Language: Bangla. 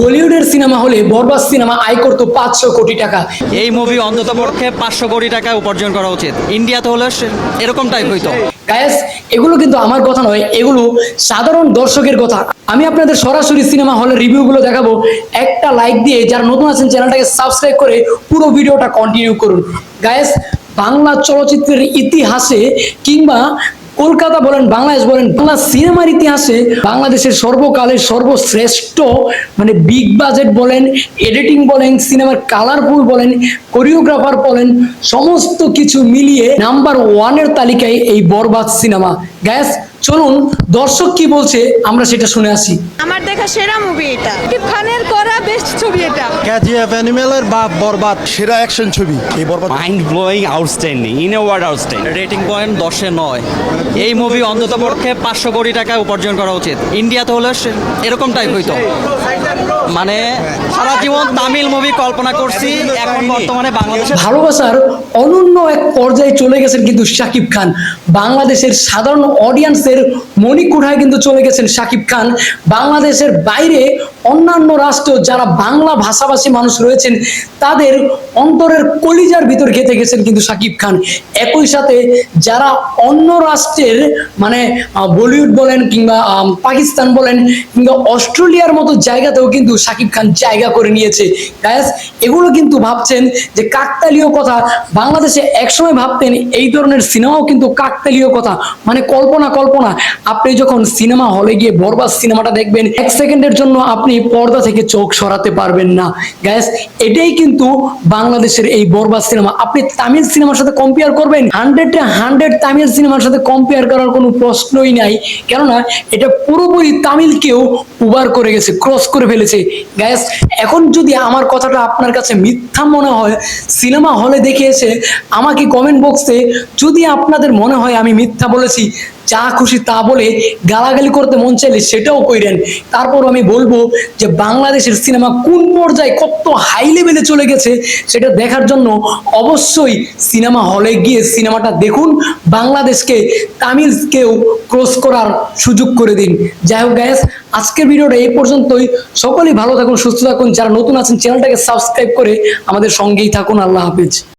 বলিউডের সিনেমা হলে বরবাদ সিনেমা আয় করতো পাঁচশো কোটি টাকা। এই মুভি অন্তত পক্ষে পাঁচশো কোটি টাকা উপার্জন করা উচিত। ইন্ডিয়াতে হলে এরকম টাইপ হইতো। গায়েস এগুলো কিন্তু আমার কথা নয় এগুলো সাধারণ দর্শকের কথা। আমি আপনাদের সরাসরি সিনেমা হলের রিভিউগুলো দেখাবো। একটা লাইক দিয়ে যারা নতুন আছেন চ্যানেলটাকে সাবস্ক্রাইব করে পুরো ভিডিওটা কন্টিনিউ করুন। গায়েস বাংলা চলচ্চিত্রের ইতিহাসে কিংবা কলকাতা বলেন, বাংলাদেশ বলেন বাংলা সিনেমার ইতিহাসে বাংলাদেশের সর্বকালের সর্বশ্রেষ্ঠ মানে বিগ বাজেট বলেন, এডিটিং বলেন, সিনেমার কালারফুল বলেন, কোরিওগ্রাফার বলেন, সমস্ত কিছু মিলিয়ে নাম্বার ওয়ানের তালিকায় এই বরবাদ সিনেমা। গ্যাস চলুন দর্শক কি বলছে আমরা সেটা শুনে আসি। আমার দেখা সেরা মুভি এটা। শাকিব খানের করা বেস্ট ছবি এটা। কেজিএফ অ্যানিমেলের বা বরবাদ সেরা অ্যাকশন ছবি। এই Borbaad mind blowing outstanding in a word outstanding rating point দশে নয়। এই মুভি অন্তত পক্ষে পাঁচশো কোটি টাকা উপার্জন করা উচিত। ইন্ডিয়াতে হলে এরকম টাইপ হইতো। মানে সারা জীবন তামিল মুভি কল্পনা করছি এখন বর্তমানে বাংলাদেশে ভালোবাসার অনন্য এক পর্যায়ে চলে গেছেন কিন্তু শাকিব খান। বাংলাদেশের সাধারণ অডিয়েন্সের মণিকুঠায় কিন্তু চলে গেছেন শাকিব খান। বাংলাদেশের বাইরে অন্যান্য রাষ্ট্র যারা বাংলা ভাষাভাষী মানুষ রয়েছেন, তাদের অন্তরের কলিজার ভিতর গেঁথে গেছেন কিন্তু শাকিব খান। একই সাথে যারা অন্য রাষ্ট্রের মানে বলিউড বলেন কিংবা পাকিস্তান বলেন কিংবা অস্ট্রেলিয়ার মতো জায়গাতেও কিন্তু সাকিব খান জায়গা করে নিয়েছে। গায়াস এগুলো কিন্তু ভাবছেন যে কাকতালীয় কথা, বাংলাদেশে একসময় ভাবতেন এই ধরনের সিনেমাও কিন্তু কাকতালীয় কথা। মানে কল্পনা কল্পনা আপনি যখন সিনেমা হলে গিয়ে বরবাদ সিনেমাটা দেখবেন, এক সেকেন্ডের জন্য আপনি পর্দা থেকে চোখ সরাতে পারবেন না। গ্যাস এটাই কিন্তু বাংলাদেশের এই বরবাদ সিনেমা। আপনি তামিল সিনেমার সাথে কম্পেয়ার করবেন। হান্ড্রেড হান্ড্রেড তামিল সিনেমার সাথে কম্পেয়ার করার কোনো প্রশ্নই নাই। কেননা, এটা পুরোপুরি তামিলকেও উবার করে গেছে ক্রস করে ফেলেছে। গ্যাস এখন যদি আমার কথাটা আপনার কাছে মিথ্যা মনে হয়, সিনেমা হলে দেখে এসে আমাকে কমেন্ট বক্সে যদি আপনাদের মনে হয় আমি মিথ্যা বলেছি যা খুশি তা বলে গালাগালি করতে মন চাইলে সেটাও কইরেন। তারপর আমি বলব যে বাংলাদেশের সিনেমা কোন পর্যায়ে কত হাই লেভেলে চলে গেছে সেটা দেখার জন্য অবশ্যই সিনেমা হলে গিয়ে সিনেমাটা দেখুন, বাংলাদেশকে, তামিলকেও ক্রস করার সুযোগ করে দিন। যাই হোক গ্যাস আজকের ভিডিওটা এই পর্যন্তই। সকলেই ভালো থাকুন, সুস্থ থাকুন। যারা নতুন আছেন চ্যানেলটাকে সাবস্ক্রাইব করে আমাদের সঙ্গেই থাকুন। আল্লাহ হাফেজ।